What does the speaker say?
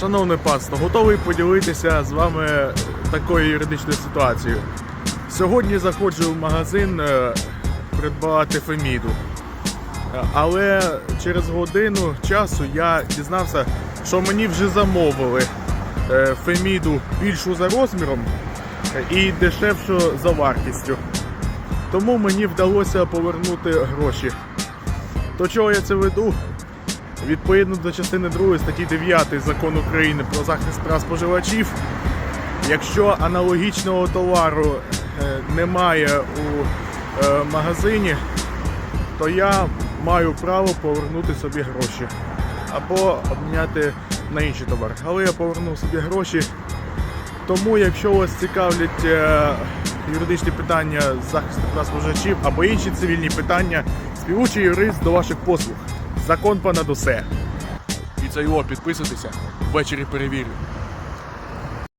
Шановне панство, готовий поділитися з вами такою юридичною ситуацією. Сьогодні заходжу в магазин е, придбати Феміду. Е, Але через годину часу я дізнався, що мені вже замовили е, Феміду більшу за розміром і дешевшу за вартістю. Тому мені вдалося повернути гроші. До чого я це веду? Відповідно до частини 2 статті 9 закону України про захист прав споживачів, якщо аналогічного товару е, немає у е, магазині, то я маю право повернути собі гроші або обміняти на інший товар. Але я повернув собі гроші. Тому, якщо вас цікавлять е, юридичні питання захисту прав споживачів або інші цивільні питання, співучий юрист до ваших послуг. Закон понад усе. І це його підписуйтеся, ввечері перевірю.